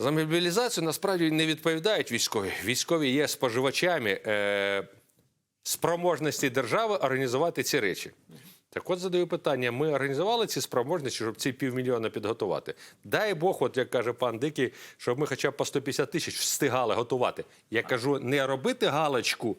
За мобілізацію насправді не відповідають військові. Військові є споживачами е, спроможності держави організувати ці речі. Так от задаю питання: ми організували ці спроможності, щоб ці півмільйона підготувати. Дай Бог, от як каже пан Дикий, щоб ми хоча б по 150 тисяч встигали готувати. Я кажу, не робити галочку,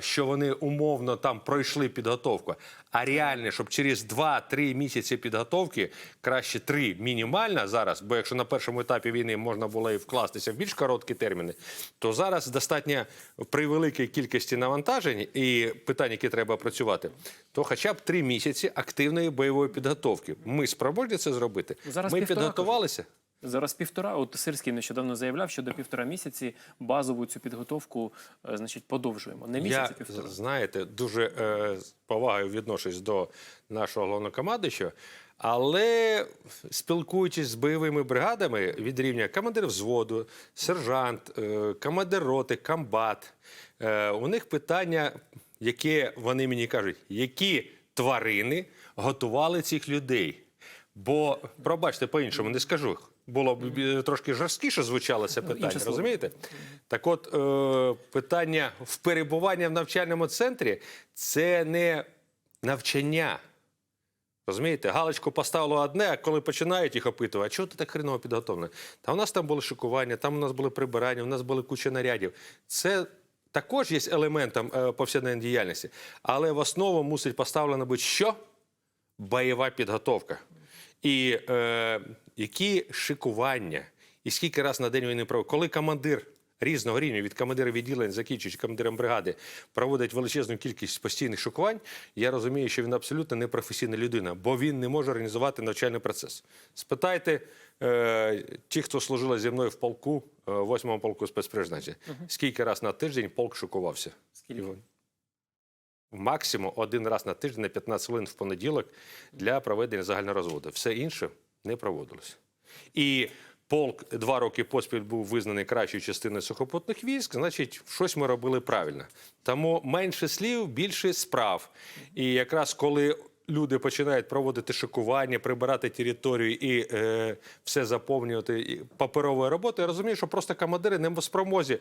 що вони умовно там пройшли підготовку, а реально, щоб через 2-3 місяці підготовки, краще 3 мінімально зараз, бо якщо на першому етапі війни можна було і вкластися в більш короткі терміни, то зараз достатньо при великій кількості навантажень і питань, які треба працювати, то хоча б 3 місяці активної бойової підготовки. Ми спроможні це зробити. Зараз Ми підготувалися. Зараз півтора. От Сирський нещодавно заявляв, що до півтора місяці базову цю підготовку е, значить, подовжуємо. Не місяць, Я, півтора. знаєте, дуже е, з повагою відношусь до нашого головнокомандуючого, але спілкуючись з бойовими бригадами від рівня командир взводу, сержант, е, командир роти, комбат, е, у них питання, яке вони мені кажуть, які тварини готували цих людей. Бо, пробачте, по-іншому не скажу. Було б трошки жорсткіше звучало це питання, інше розумієте? Так от, е, питання в перебування в навчальному центрі це не навчання. Розумієте, галочку поставило одне, а коли починають їх опитувати, а чого ти так хреново підготовлений? Та у нас там були шикування, там у нас були прибирання, у нас були куча нарядів. Це також є елементом е, повсякденної діяльності, але в основу мусить поставлено бути що? Бойова підготовка. І е, які шикування, і скільки раз на день вони проводять. Коли командир різного рівня, від командира відділень, закінчуючи командиром бригади, проводить величезну кількість постійних шокувань, я розумію, що він абсолютно не професійна людина, бо він не може організувати навчальний процес. Спитайте е, ті, хто служили зі мною в полку, е, восьмому полку спецпризначення, скільки раз на тиждень полк шокувався. Скільки? Максимум один раз на тиждень на 15 хвилин в понеділок для проведення загального розводу. Все інше не проводилося. І полк два роки поспіль був визнаний кращою частиною сухопутних військ, значить, щось ми робили правильно. Тому менше слів, більше справ. І якраз коли люди починають проводити шокування, прибирати територію і е, все заповнювати паперовою роботою, я розумію, що просто командири не в спромозі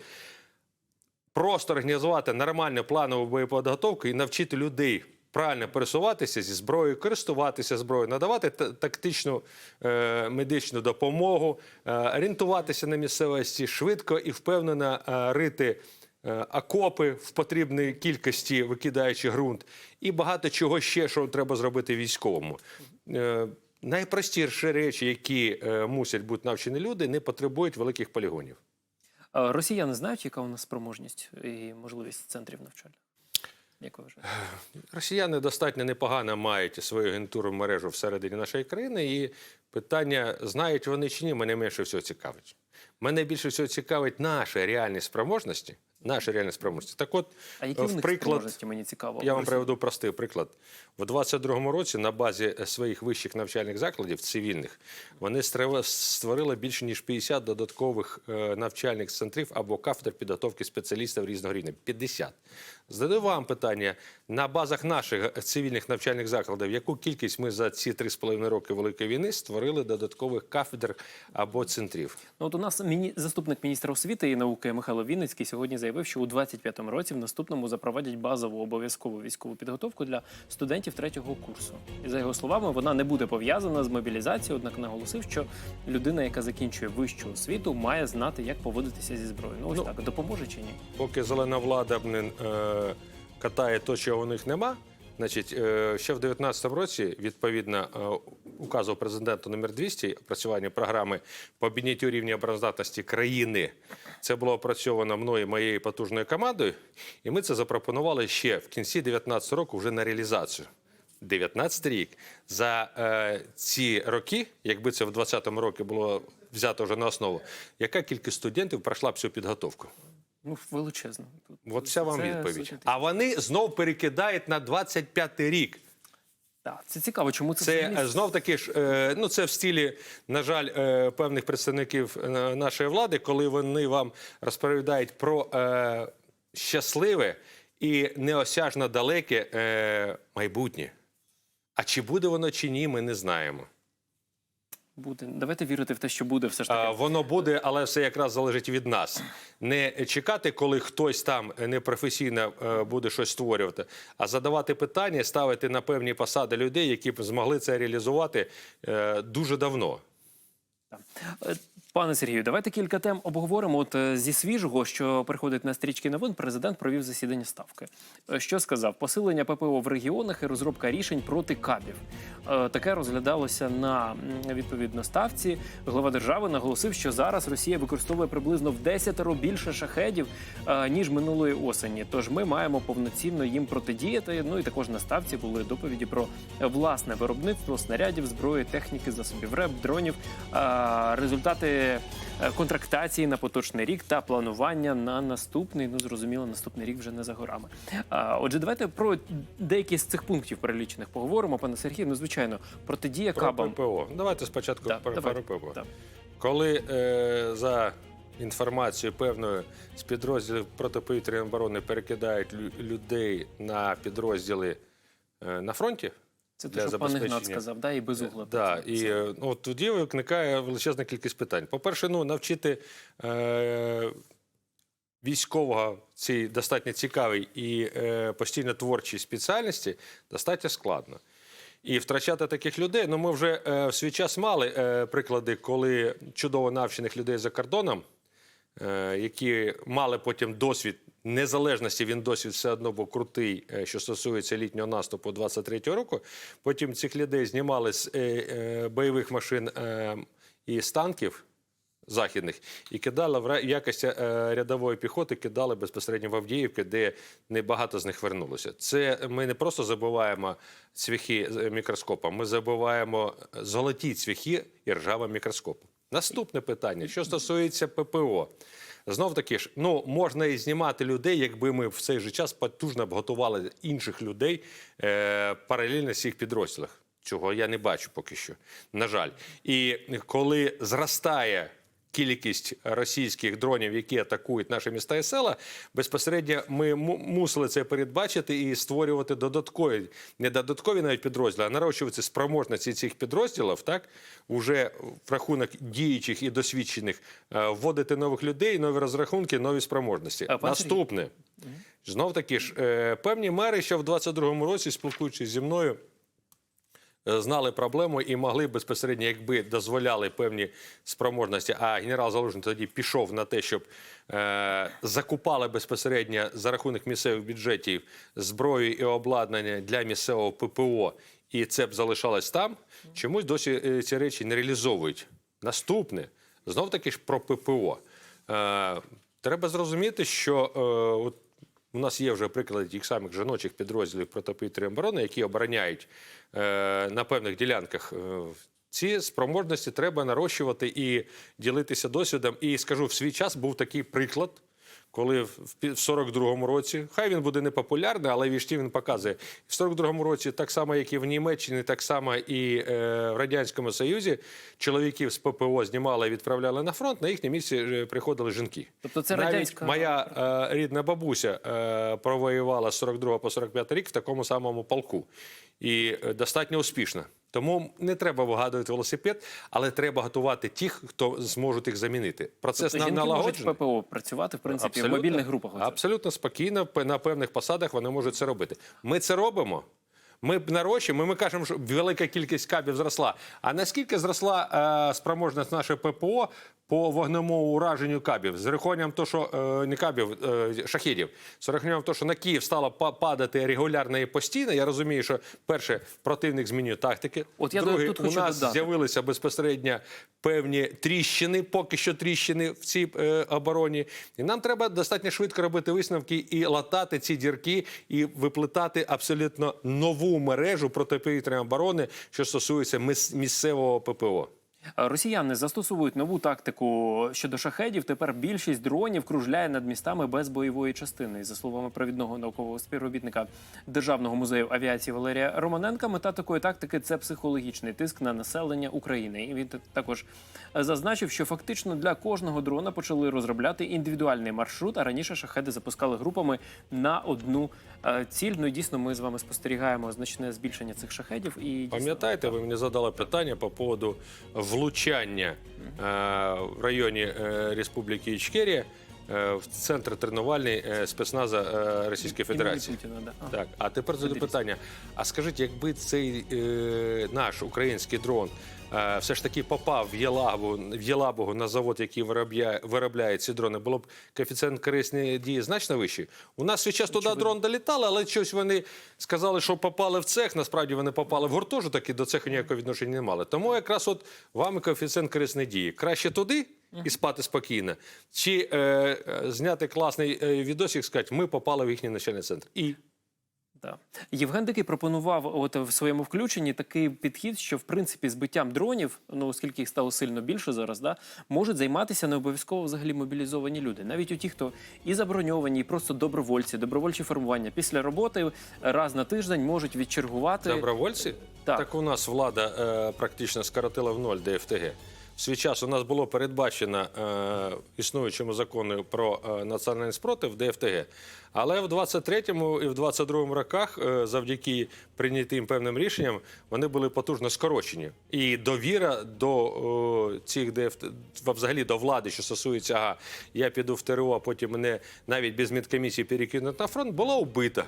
просто організувати нормальну планову боєподготовку і навчити людей правильно пересуватися зі зброєю, користуватися зброєю, надавати та- тактичну е, медичну допомогу, е, орієнтуватися на місцевості швидко і впевнено е, рити. е, Окопи в потрібній кількості, викидаючи ґрунт, і багато чого ще, що треба зробити військовому. Е, найпростіші речі, які е, мусять бути навчені люди, не потребують великих полігонів. Росіяни знають, яка у нас спроможність і можливість центрів навчання? Як ви вважаєте? Росіяни достатньо непогано мають свою агентурну мережу всередині нашої країни, і питання, знають вони чи ні, мене менше всього цікавить. Мене більше всього цікавить наші реальні спроможності. Наші реальні спроможності. Так от, А які в в них приклад, мені цікаво? я вам приведу простий приклад. У 22-му році на базі своїх вищих навчальних закладів цивільних вони створили більше ніж 50 додаткових е, навчальних центрів або кафедр підготовки спеціалістів різного рівня. 50. Задаю вам питання на базах наших цивільних навчальних закладів, яку кількість ми за ці 3,5 роки великої війни створили додаткових кафедр або центрів? Ну, от у нас міні... заступник міністра освіти і науки Михайло Вінницький сьогодні заявив, що у 25-му році в наступному запровадять базову обов'язкову військову підготовку для студентів третього курсу. І за його словами, вона не буде пов'язана з мобілізацією, однак наголосив, що людина, яка закінчує вищу освіту, має знати, як поводитися зі зброєю. Ну ось Ну, так допоможе чи ні? Поки зелена влада блин, е, катає то, чого у них нема. Значить, е, ще в 2019 році, відповідно е, указу президента номер 200 опрацювання програми по підняттю рівня обороноздатності країни. Це було опрацьовано мною моєю потужною командою, і ми це запропонували ще в кінці 2019 року вже на реалізацію. 19 рік за е, ці роки, якби це в 2020 році було взято вже на основу, яка кількість студентів пройшла б цю підготовку? Ну, величезно. От вся вам відповідь. А вони знов перекидають на 25-й рік. Так, це цікаво, чому це, Це взагалі знов таки ж, е, ну це в стілі, на жаль, е, певних представників е, нашої влади, коли вони вам розповідають про щасливе і неосяжно далеке майбутнє. А чи буде воно чи ні, ми не знаємо. Буде. Давайте вірити в те, що буде все ж таки. А, Воно буде, але все якраз залежить від нас. Не чекати, коли хтось там непрофесійно е, буде щось створювати, а задавати питання, ставити на певні посади людей, які б змогли це реалізувати е, дуже давно. Пане Сергію, давайте кілька тем обговоримо. От е, зі свіжого, що приходить на стрічки новин, президент провів засідання ставки. Е, Що сказав? Посилення ППО в регіонах і розробка рішень проти кабів. Е, Таке розглядалося на відповідно ставці. Глава держави наголосив, що зараз Росія використовує приблизно в десятеро більше шахедів ніж минулої осені. Тож ми маємо повноцінно їм протидіяти. Ну і також на ставці були доповіді про власне виробництво снарядів, зброї, техніки, засобів РЕБ, дронів, результати е, контрактації на поточний рік та планування на наступний. Ну зрозуміло, наступний рік вже не за горами. Отже, давайте про деякі з цих пунктів перелічених поговоримо. Пане Сергію, ну звичайно, протидія Про кабам. ППО. Давайте спочатку Да, про, давайте. ППО. Да. Коли е, за інформацією певною з підрозділів протиповітряної оборони перекидають лю- людей на підрозділи е, на фронті, Це те, що пан Ігнат сказав, да, і без угла. Да, і е, ну, от тоді виникає величезна кількість питань. По-перше, ну, навчити е, військового цій достатньо цікавій і е, постійно творчій спеціальності достатньо складно. І втрачати таких людей. Ну, ми вже е, в свій час мали е, приклади, коли чудово навчених людей за кордоном, е, які мали потім досвід незалежності, він досвід все одно був крутий, е, що стосується літнього наступу 23-го року. Потім цих людей знімали з е, е, бойових машин е, і з танків західних і кидали в якості е, рядової піхоти, кидали безпосередньо в Авдіївки, де небагато з них вернулося. Це ми не просто забуваємо цвяхи з мікроскопом, ми забуваємо золоті цвяхи і ржавим мікроскопом. Наступне питання, що стосується ППО. Знов таки ж, ну можна і знімати людей, якби ми в цей же час потужно б готували інших людей е, паралельно їх підрозділах. Цього я не бачу поки що. На жаль. І коли зростає кількість російських дронів, які атакують наші міста і села, безпосередньо ми му- мусили це передбачити і створювати додаткові, не додаткові навіть підрозділи, а нарощувати спроможності цих підрозділів, так уже в рахунок діючих і досвідчених е, вводити нових людей, нові розрахунки, нові спроможності. А. Наступне. Знов таки ж, е, певні мери ще в 22-му році, спілкуючись зі мною, знали проблему і могли безпосередньо, якби дозволяли певні спроможності. А генерал Залужний тоді пішов на те, щоб е, закупали безпосередньо за рахунок місцевих бюджетів зброю і обладнання для місцевого ППО, і це б залишалось там. Чомусь досі е, ці речі не реалізовують. Наступне знов таки ж про ППО. Е, треба зрозуміти, що е, от у нас є вже приклади тих самих жіночих підрозділів протиповітряної оборони, які обороняють е, на певних ділянках. Е, ці спроможності треба нарощувати і ділитися досвідом. І скажу, в свій час був такий приклад. Коли в пі- в 42-му році, хай він буде непопулярний, але віжті він показує. В 42-му році, так само, як і в Німеччині, так само і е, в Радянському Союзі, чоловіків з ППО знімали і відправляли на фронт, на їхнє місце е, приходили жінки. Тобто це Навіть радянська- моя е, рідна бабуся е, провоювала з 42 по 45 рік в такому самому полку. І е, достатньо успішно. Тому не треба вигадувати велосипед, але треба готувати тих, хто зможуть їх замінити. Процес Тобто налагоджений. ППО працювати, в принципі, в мобільних групах. оце. Абсолютно спокійно, на певних посадах вони можуть це робити. Ми це робимо. Ми нарощуємо, ми кажемо, що велика кількість кабів зросла. А наскільки зросла е, спроможність нашої ППО по вогневому ураженню кабів? З рахуванням того, що е, не кабів, е, шахідів, з рахуванням того, що на Київ стало па- падати регулярно і постійно. Я розумію, що перше противник змінює тактики. От я Друге, тут у хочу нас з'явилися безпосередньо певні тріщини, поки що тріщини в цій е, обороні. І нам треба достатньо швидко робити висновки і латати ці дірки, і виплетати абсолютно нову мережу протиповітряної оборони, що стосується мис- місцевого ППО. Росіяни застосовують нову тактику щодо шахедів. Тепер більшість дронів кружляє над містами без бойової частини. За словами провідного наукового співробітника Державного музею авіації Валерія Романенка, мета такої тактики це психологічний тиск на населення України. І він також зазначив, що фактично для кожного дрона почали розробляти індивідуальний маршрут. А раніше шахеди запускали групами на одну е, ціль. Ну і дійсно, ми з вами спостерігаємо значне збільшення цих шахедів. І Пам'ятаєте, ви мені задали питання по поводу влучності влучання е, в районі е, Республіки Ічкерія е, в центр тренувальний е, спецназа е, Російської Імені Федерації. Путіна, да. А. Так, а тепер задаю питання: а скажіть, якби цей е, наш український дрон все ж таки попав в Єлабу, в Єлабугу на завод, який виробляє, виробляє ці дрони, було б коефіцієнт корисної дії значно вищий? У нас свій час туди дрон долітали, але щось вони сказали, що попали в цех. Насправді вони попали в гуртожиток і до цеху ніякого відношення не мали. Тому якраз от вам і коефіцієнт корисної дії. Краще туди. І спати спокійно, чи е, е, зняти класний е, відосик, сказати, ми попали в їхній начальний центр. І Да. Євген Дикий пропонував от в своєму включенні такий підхід, що в принципі збиттям дронів, ну оскільки їх стало сильно більше зараз, да, можуть займатися не обов'язково взагалі мобілізовані люди. Навіть у ті, хто і заброньовані, і просто добровольці, добровольчі формування після роботи раз на тиждень можуть відчергувати. Добровольці? Так. у нас влада е, практично скоротила в ноль ДФТГ. В свій час у нас було передбачено е, існуючому закону про е, національний спротив ДФТГ. Але в 23-му і в 22-му роках, е, завдяки прийнятим певним рішенням, вони були потужно скорочені. І довіра до е, цих ДФТ, взагалі до влади, що стосується, ага, я піду в ТРО, а потім мене навіть без медкомісії перекинуть на фронт, була вбита.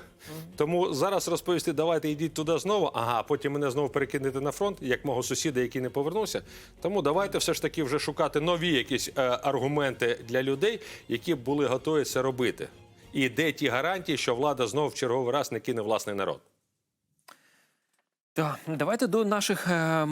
Тому зараз розповісти, давайте йдіть туди знову, ага, потім мене знову перекинете на фронт, як мого сусіда, який не повернувся. Тому давайте все ж таки вже шукати нові якісь е, аргументи для людей, які були готові це робити. І де ті гарантії, що влада знову в черговий раз не кине власний народ? Так, давайте до наших е,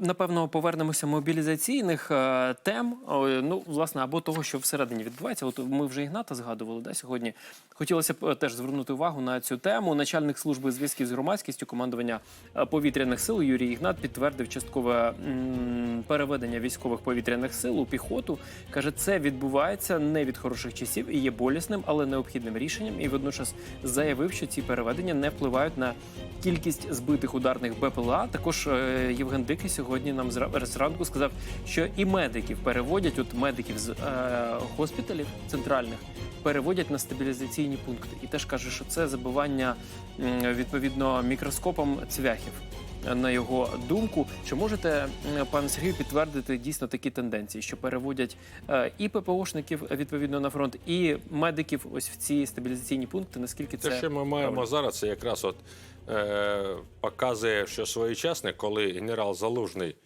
напевно повернемося мобілізаційних е, тем. Ну, власне, або того, що всередині відбувається. От ми вже Ігната згадували да, сьогодні. Хотілося б е, теж звернути увагу на цю тему. Начальник служби зв'язків з громадськістю командування повітряних сил Юрій Ігнат підтвердив часткове переведення військових повітряних сил у піхоту. каже, це відбувається не від хороших часів і є болісним, але необхідним рішенням. І водночас заявив, що ці переведення не впливають на кількість збитих ударних БПЛА. Також е, Євген Дикий сьогодні нам зра- зранку сказав, що і медиків переводять, от медиків з е, госпіталів центральних переводять на стабілізаційні пункти. І теж каже, що це забивання відповідно мікроскопом цвяхів. На його думку, чи можете м, пане Сергію підтвердити дійсно такі тенденції, що переводять е, і ППОшників відповідно на фронт, і медиків ось в ці стабілізаційні пункти? Наскільки це Те, що ми маємо правильно? зараз, це якраз от е, показує, що своєчасне, коли генерал Залужний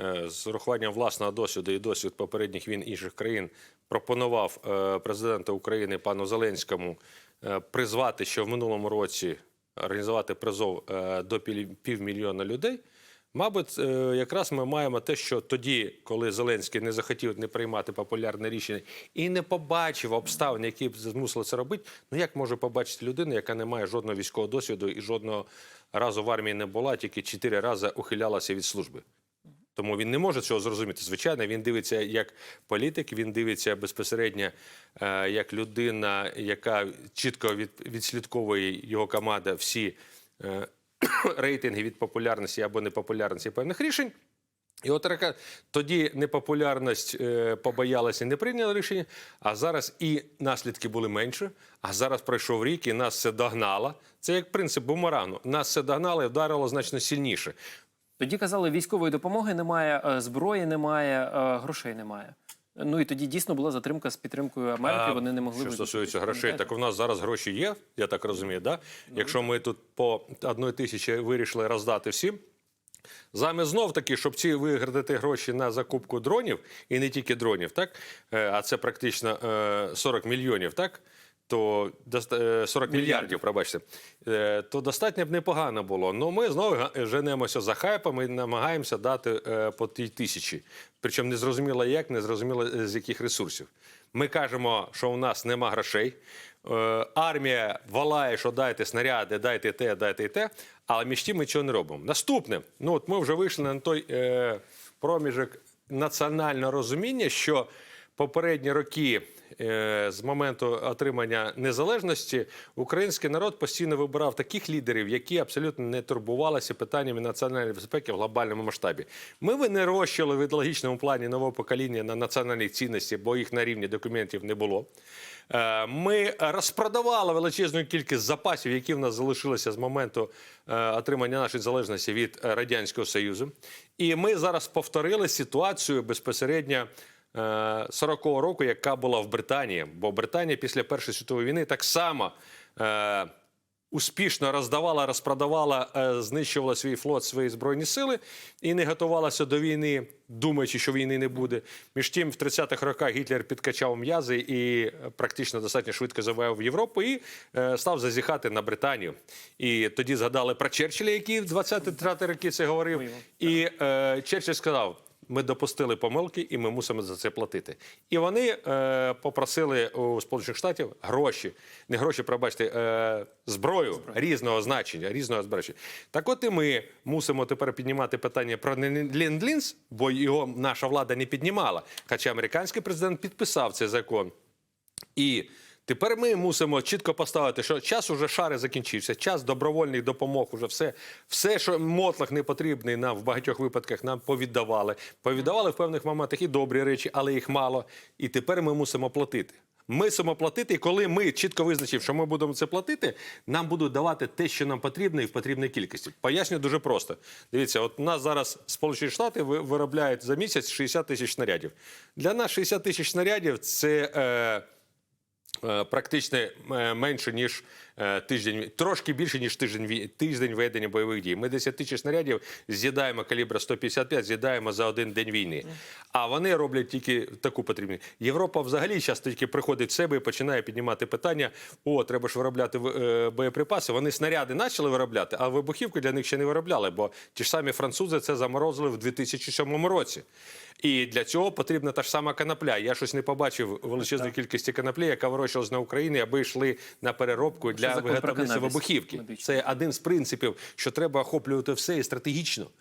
е, з урахуванням власного досвіду і досвід попередніх війн інших країн пропонував е, президенту України пану Зеленському е, призвати, що в минулому році організувати призов е, до пів- півмільйона людей. Мабуть, е, якраз ми маємо те, що тоді, коли Зеленський не захотів не приймати популярне рішення і не побачив обставин, які б змусили це робити, ну як може побачити людина, яка не має жодного військового досвіду і жодного разу в армії не була, тільки чотири рази ухилялася від служби. Тому він не може цього зрозуміти. Звичайно, він дивиться як політик, він дивиться безпосередньо е, як людина, яка чітко від, відслідковує його команда всі е, рейтинги від популярності або непопулярності певних рішень. І от така тоді непопулярність е, побоялася і не прийняла рішення, а зараз і наслідки були менше. А зараз пройшов рік, і нас це догнало. Це як принцип бумерангу. Нас це догнало і вдарило значно сильніше. Тоді казали, військової допомоги немає, е, зброї немає, е, грошей немає. Ну і тоді дійсно була затримка з підтримкою Америки. А, Вони не могли Що стосується грошей, так у нас зараз гроші є, я так розумію. Да? Ну, Якщо ми тут по одної тисячі вирішили роздати всім. Замість знов таки, щоб ці виградити гроші на закупку дронів, і не тільки дронів, так? Е, а це практично е, 40 мільйонів, так? То е, 40 мільярдів, пробачте, Е, то достатньо б непогано було. Ну ми знову женемося за хайпом і намагаємося дати е, по тій тисячі. Причому не зрозуміло як, не зрозуміло е, з яких ресурсів. Ми кажемо, що у нас нема грошей. Е, Армія волає, що дайте снаряди, дайте те, дайте те, але між тим ми цього не робимо. Наступне, ну от ми вже вийшли на той е, проміжок національного розуміння, що попередні роки, е, з моменту отримання незалежності, український народ постійно вибирав таких лідерів, які абсолютно не турбувалися питаннями національної безпеки в глобальному масштабі. Ми винерощили в ідеологічному плані нового покоління на національні цінності, бо їх на рівні документів не було. Е, Ми розпродавали величезну кількість запасів, які в нас залишилися з моменту е, отримання нашої залежності від радянського союзу. І ми зараз повторили ситуацію безпосередньо. Е, 40-го року, яка була в Британії, бо Британія після Першої світової війни так само е, успішно роздавала, розпродавала, е, знищувала свій флот, свої збройні сили і не готувалася до війни, думаючи, що війни не буде. Між тим, в 30-х роках Гітлер підкачав м'язи і е, практично достатньо швидко завоював Європу і е, став зазіхати на Британію. І тоді згадали про Черчилля, який в 20-30 роки це говорив. І е, Черчилль сказав. Ми допустили помилки, і ми мусимо за це платити. І вони е, попросили у Сполучених Штатів гроші, не гроші, пробачте, е, зброю різного значення, різного зброї. Так от і ми мусимо тепер піднімати питання про ленд-лінз, бо його наша влада не піднімала. Хоча американський президент підписав цей закон. І тепер ми мусимо чітко поставити, що час уже шари закінчився, час добровольних допомог, уже все, все, що мотлах не потрібний нам в багатьох випадках, нам повіддавали. Повіддавали в певних моментах і добрі речі, але їх мало. І тепер ми мусимо платити. Мусимо платити, і коли ми чітко визначив, що ми будемо це платити, нам будуть давати те, що нам потрібно, і в потрібній кількості. Поясню дуже просто. Дивіться, от у нас зараз Сполучені Штати виробляють за місяць 60 тисяч снарядів. Для нас 60 тисяч снарядів це. Е, Практично е, менше ніж е, тиждень, трошки більше ніж тиждень тиждень ведення бойових дій. Ми 10 тисяч снарядів з'їдаємо калібра 155, з'їдаємо за один день війни. А вони роблять тільки таку потрібну. Європа взагалі зараз тільки приходить в себе і починає піднімати питання: о, треба ж виробляти е, боєприпаси. Вони снаряди почали виробляти, а вибухівку для них ще не виробляли, бо ті ж самі французи це заморозили в 2007 році. І для цього потрібна та ж сама конопля. Я щось не побачив величезної кількості коноплі, яка вирощувалась на Україні, аби йшли на переробку для закон про вибухівки. Це один з принципів, що треба охоплювати все і стратегічно.